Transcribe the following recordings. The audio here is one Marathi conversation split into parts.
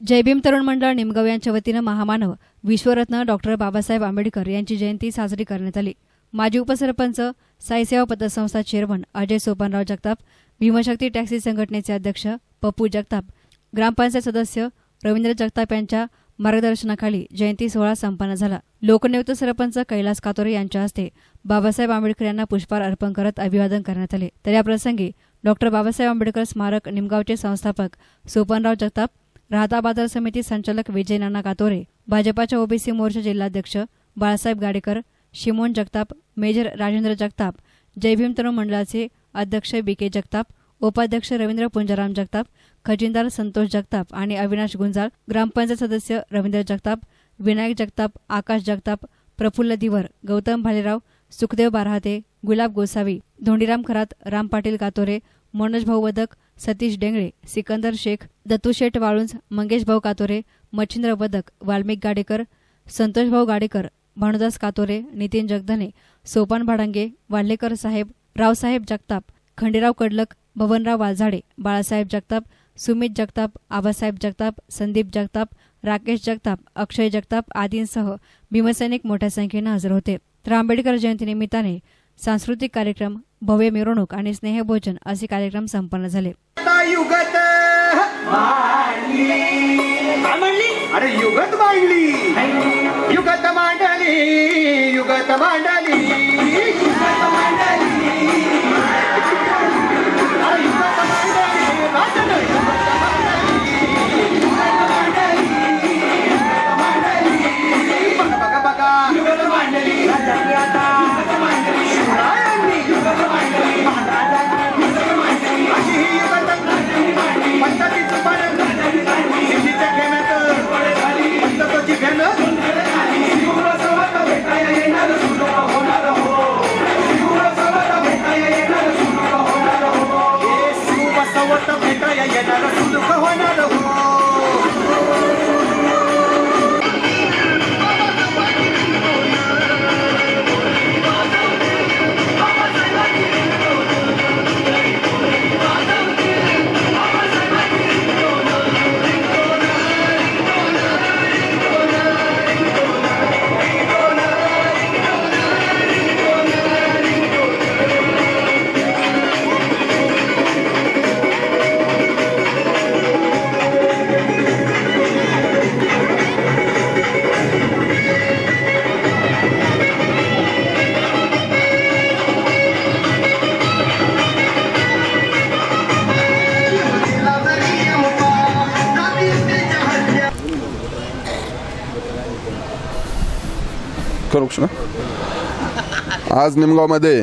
जय भीम तरुण मंडळ निमगाव यांच्या वतीनं महामानव विश्वरत्न डॉक्टर बाबासाहेब आंबेडकर यांची जयंती साजरी करण्यात आली. माजी उपसरपंच साईसेवा पतसंस्था चेअरमन अजय सोपानराव जगताप भीमशक्ती टॅक्सी संघटनेचे अध्यक्ष पप्पू जगताप ग्रामपंचायत सदस्य रवींद्र जगताप यांच्या मार्गदर्शनाखाली जयंती सोहळा संपन्न झाला. लोकनियुक्त सरपंच कैलास कातोरे यांच्या हस्ते बाबासाहेब आंबेडकर यांना पुष्पहार अर्पण करत अभिवादन करण्यात आले. तर याप्रसंगी डॉक्टर बाबासाहेब आंबेडकर स्मारक निमगावचे संस्थापक सोपनराव जगताप राहता बाजार समिती संचालक विजय नाना कातोरे भाजपाच्या ओबीसी मोर्चा जिल्हाध्यक्ष बाळासाहेब गाडेकर शिमोन जगताप मेजर राजेंद्र जगताप जयभीम तरुण मंडळाचे अध्यक्ष बी के जगताप उपाध्यक्ष रवींद्र पुंजाराम जगताप खजिनदार संतोष जगताप आणि अविनाश गुंजाळ ग्रामपंचायत सदस्य रवींद्र जगताप विनायक जगताप आकाश जगताप प्रफुल्ल दिवर गौतम भालेराव सुखदेव बारहाते गुलाब गोसावी धोंडीराम खरात राम पाटील कातोरे मनोज भाऊ वदक सतीश डेंगळे सिकंदर शेख दत्तूशेठ वाळुंज मंगेश भाऊ कातोरे मच्छिंद्र वदक वाल्मिक गाडेकर संतोष भाऊ गाडेकर भानुदास कातोरे नितीन जगधने सोपान भाडंगे वाल्हेकर साहेब रावसाहेब जगताप खंडेराव कडलक भवनराव वालझाडे बाळासाहेब जगताप सुमित जगताप आबासाहेब जगताप संदीप जगताप राकेश जगताप अक्षय जगताप आदींसह भीमसैनिक मोठ्या संख्येनं हजर होते. तर आंबेडकर जयंतीनिमित्ताने सांस्कृतिक कार्यक्रम भव्य मिरवणूक आणि स्नेहभोजन असे कार्यक्रम संपन्न झाले. अरे युगत मांडली. युगत मांडली युगत मांडली. प्रश्न. आज निमगावमध्ये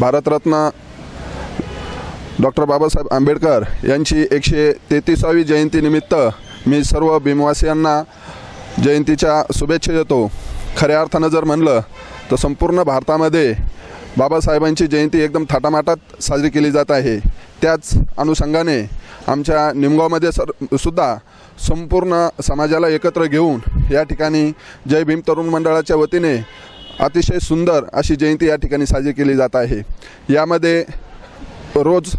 भारतरत्न डॉक्टर बाबासाहेब आंबेडकर यांची एकशे तेहतीसावी जयंतीनिमित्त मी सर्व भीमवासियांना जयंतीच्या शुभेच्छा देतो. खऱ्या अर्थानं जर म्हणलं तर संपूर्ण भारतामध्ये बाबासाहेबांची जयंती एकदम थाटामाटात साजरी केली जात आहे. त्याच अनुषंगाने आमच्या निमगावमध्ये सर सुद्धा संपूर्ण समाजाला एकत्र घेऊन या ठिकाणी जय भीम तरुण मंडळाच्या वतीने अतिशय सुंदर अशी जयंती या ठिकाणी साजरी केली जात आहे. यामध्ये रोज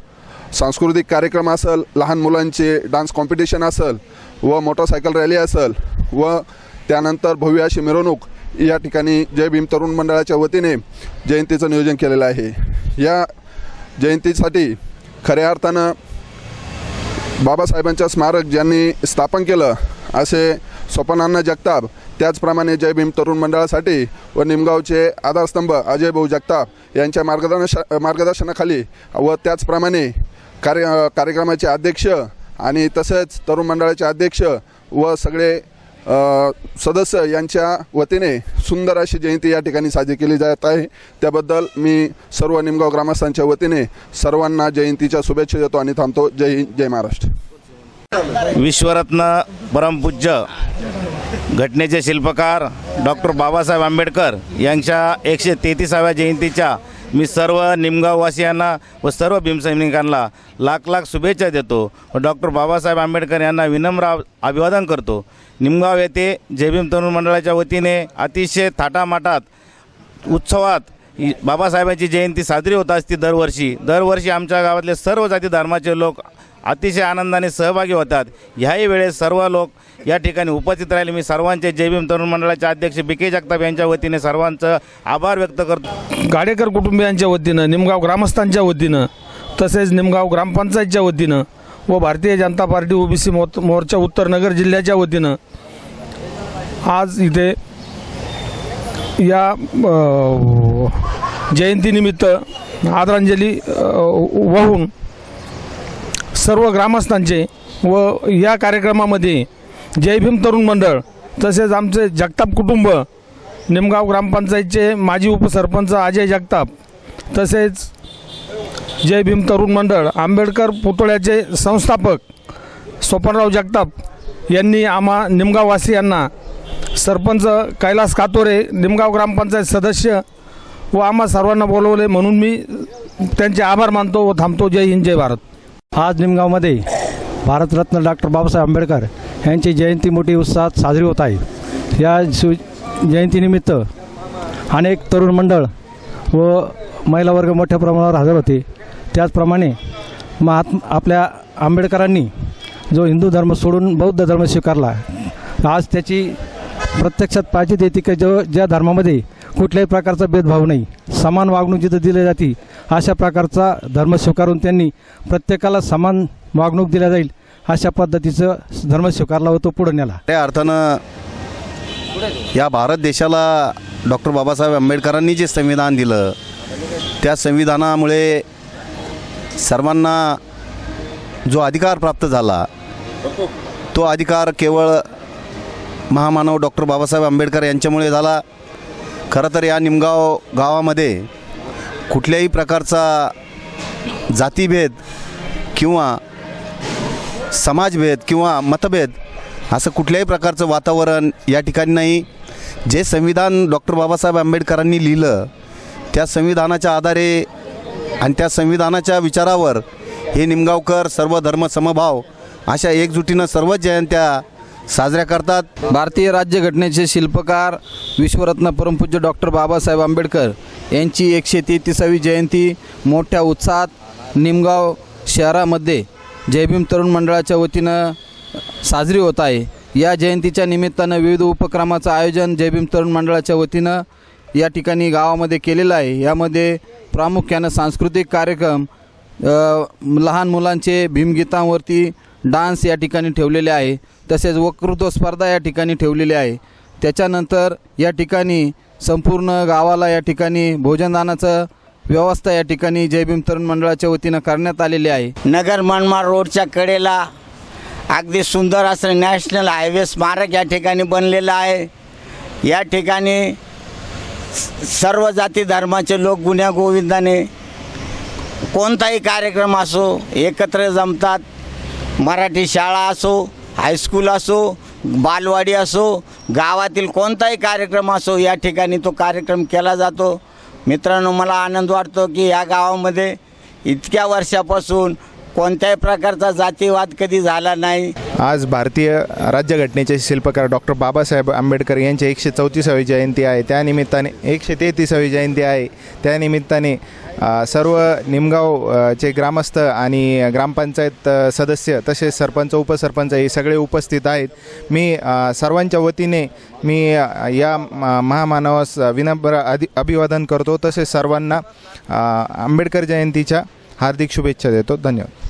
सांस्कृतिक कार्यक्रम असेल लहान मुलांचे डान्स कॉम्पिटिशन असेल व मोटरसायकल रॅली असेल व त्यानंतर भव्य अशी मिरवणूक या ठिकाणी जय भीम तरुण मंडळाच्या वतीने जयंतीचं नियोजन केलेलं आहे. या जयंतीसाठी खऱ्या अर्थानं बाबासाहेबांचं स्मारक ज्यांनी स्थापन केलं असे स्वपनांना जगताप त्याचप्रमाणे जय भीम तरुण मंडळासाठी व निमगावचे आधारस्तंभ अजय भाऊ जगताप यांच्या मार्गदर्श मार्गदर्शनाखाली व त्याचप्रमाणे कार्य कार्यक्रमाचे अध्यक्ष आणि तसेच तरुण मंडळाचे अध्यक्ष व सगळे सदस्य यांच्या वतीने सुंदर अशी जयंती या ठिकाणी साजरी केली जात आहे. त्याबद्दल मी सर्व निमगाव ग्रामस्थांच्या वतीने सर्वांना जयंतीच्या शुभेच्छा देतो आणि थांबतो. जय हिंद जय महाराष्ट्र. विश्वरत्न परमपूज्य घटनेचे शिल्पकार डॉक्टर बाबासाहेब आंबेडकर यांच्या एकशे तेहतीसाव्या जयंतीच्या मी सर्व निमगाववासियांना व सर्व भीमसैनिकांना लाख लाख शुभेच्छा देतो व डॉक्टर बाबासाहेब आंबेडकर यांना विनम्र अभिवादन करतो. निमगाव येथे जय भीम तरुण मंडळाच्या वतीने अतिशय थाटामाटात उत्सवात बाबासाहेबांची जयंती साजरी होत असते दरवर्षी. दरवर्षी आमच्या गावातले सर्व जाती धर्माचे लोक अतिशय आनंदाने सहभागी होतात. ह्याही वेळेस सर्व लोक या ठिकाणी उपस्थित राहिले. मी सर्वांचे जयभीम तरुण मंडळाचे अध्यक्ष बी के जगताप यांच्या वतीने सर्वांचं आभार व्यक्त करतो. गाडेकर कुटुंबियांच्या वतीनं निमगाव ग्रामस्थांच्या वतीनं तसेच निमगाव ग्रामपंचायतच्या वतीनं व भारतीय जनता पार्टी ओबीसी मोत मोर्चा उत्तर नगर जिल्ह्याच्या वतीनं आज इथे या जयंतीनिमित्त आदरांजली वाहून सर्व ग्रामस्थांचे व या कार्यक्रमामध्ये जय भीम तरुण मंडळ तसेच आमचे जगताप कुटुंब निमगाव ग्रामपंचायतचे माजी उपसरपंच अजय जगताप तसेच जय भीम तरुण मंडळ आंबेडकर पुतळ्याचे संस्थापक सोपनराव जगताप यांनी आम्हा निमगाववासियांना सरपंच कैलास कातोरे निमगाव ग्रामपंचायत सदस्य व आम्हा सर्वांना बोलवले म्हणून मी त्यांचे आभार मानतो व थांबतो. जय हिंद जय भारत. आज निमगावमध्ये भारतरत्न डॉक्टर बाबासाहेब आंबेडकर यांची जयंती मोठी उत्साहात साजरी होत आहे. या जयंतीनिमित्त अनेक तरुण मंडळ व महिला वर्ग मोठ्या प्रमाणावर हजर होते. त्याचप्रमाणे महात्म आपल्या आंबेडकरांनी जो हिंदू धर्म सोडून बौद्ध धर्म स्वीकारला आज त्याची प्रत्यक्षात पाहिजे देते की जो ज्या धर्मामध्ये कुठल्याही प्रकारचा भेदभाव नाही. समान वागणूक जिथं दिली जाते अशा प्रकारचा धर्म स्वीकारून त्यांनी प्रत्येकाला समान वागणूक दिल्या जाईल अशा पद्धतीचं धर्म स्वीकारला होतो पुढे नेला त्या अर्थानं या भारत देशाला डॉक्टर बाबासाहेब आंबेडकरांनी जे संविधान दिलं त्या संविधानामुळे सर्वांना जो अधिकार प्राप्त झाला तो अधिकार केवळ महामानव डॉक्टर बाबासाहेब आंबेडकर यांच्यामुळे झाला. खरं तर या निमगाव गावामध्ये कुठल्याही प्रकारचा जातीभेद किंवा समाजभेद किंवा मतभेद असं कुठल्याही प्रकारचं वातावरण या ठिकाणी नाही. जे संविधान डॉक्टर बाबासाहेब आंबेडकरांनी लिहिलं त्या संविधानाच्या आधारे आणि त्या संविधानाच्या विचारावर हे निमगावकर सर्व धर्म समभाव अशा एकजुटीनं सर्वच जयंत्या साजऱ्या करतात. भारतीय राज्यघटनेचे शिल्पकार विश्वरत्न परमपूज्य डॉक्टर बाबासाहेब आंबेडकर यांची एकशे तेहतीसावी जयंती मोठ्या उत्साहात निमगाव शहरामध्ये जयभीम तरुण मंडळाच्या वतीनं साजरी होत आहे. या जयंतीच्या निमित्तानं विविध उपक्रमाचं आयोजन जयभीम तरुण मंडळाच्या वतीनं या ठिकाणी गावामध्ये केलेलं आहे. यामध्ये प्रामुख्यानं सांस्कृतिक कार्यक्रम लहान मुलांचे भीमगीतांवरती डान्स या ठिकाणी ठेवलेले आहे तसेच वक्तृत्व स्पर्धा या ठिकाणी ठेवलेली आहे. त्याच्यानंतर या ठिकाणी संपूर्ण गावाला या ठिकाणी भोजनदानाचं व्यवस्था या ठिकाणी जय भीम तरुण मंडळाच्या वतीनं करण्यात आलेली आहे. नगर मनमाड रोडच्या कडेला अगदी सुंदर असं नॅशनल हायवे स्मारक या ठिकाणी बनलेलं आहे. या ठिकाणी सर्व जाती धर्माचे लोक गुन्ह्या गोविंदाने कोणताही कार्यक्रम असो एकत्र जमतात. मराठी शाळा असो हायस्कूल असो बालवाडी असो गावातील कोणताही कार्यक्रम असो या ठिकाणी तो कार्यक्रम केला जातो. मित्रांनो मला आनंद वाटतो की या गावामध्ये इतक्या वर्षापासून कोणत्याही प्रकारचा जातीवाद कधी झाला नाही. आज भारतीय राज्यघटनेचे शिल्पकार डॉक्टर बाबासाहेब आंबेडकर यांची एकशे चौतीसावी जयंती आहे. त्यानिमित्ताने एकशे तेहतीसावी जयंती आहे. त्यानिमित्ताने सर्व निमगाव चे ग्रामस्थ आणि ग्रामपंचायत सदस्य तसेच सरपंच उपसरपंच हे सगळे उपस्थित आहेत. मी सर्वांच्या वतीने मी या महामानवास विनम्र अधि अभिवादन करतो. तसेच सर्वांना आंबेडकर जयंतीच्या हार्दिक शुभेच्छा देतो. धन्यवाद.